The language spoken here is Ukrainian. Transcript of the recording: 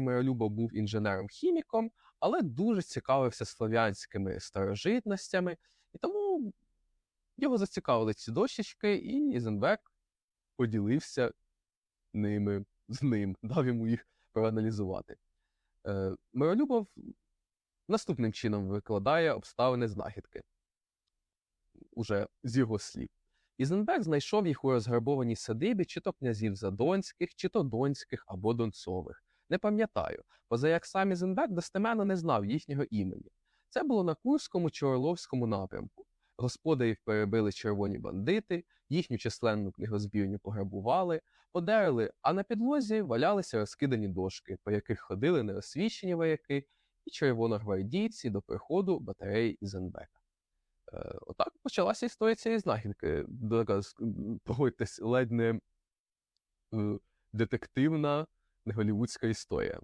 Миролюбов був інженером-хіміком, але дуже цікавився слов'янськими старожитностями, і тому його зацікавили ці дощечки, і Ізенберг поділився ними з ним, дав йому їх проаналізувати. Е, Миролюбов наступним чином викладає обставини знахідки уже з його слів. Ізенберг знайшов їх у розграбованій садибі чи то князів Задонських, чи то Донських або Донцових. Не пам'ятаю, поза як сам Ізенберг достеменно не знав їхнього імені. Це було на Курському чи Орловському напрямку. Господарів перебили червоні бандити, їхню численну книгозбірню пограбували, подерли, а на підлозі валялися розкидані дошки, по яких ходили неосвічені вояки і червоногвардійці до приходу батареї Ізенберга. Е, Отак почалася історія цієї знахідки. Погодьтесь, ледь не е, детективна, не голівудська історія.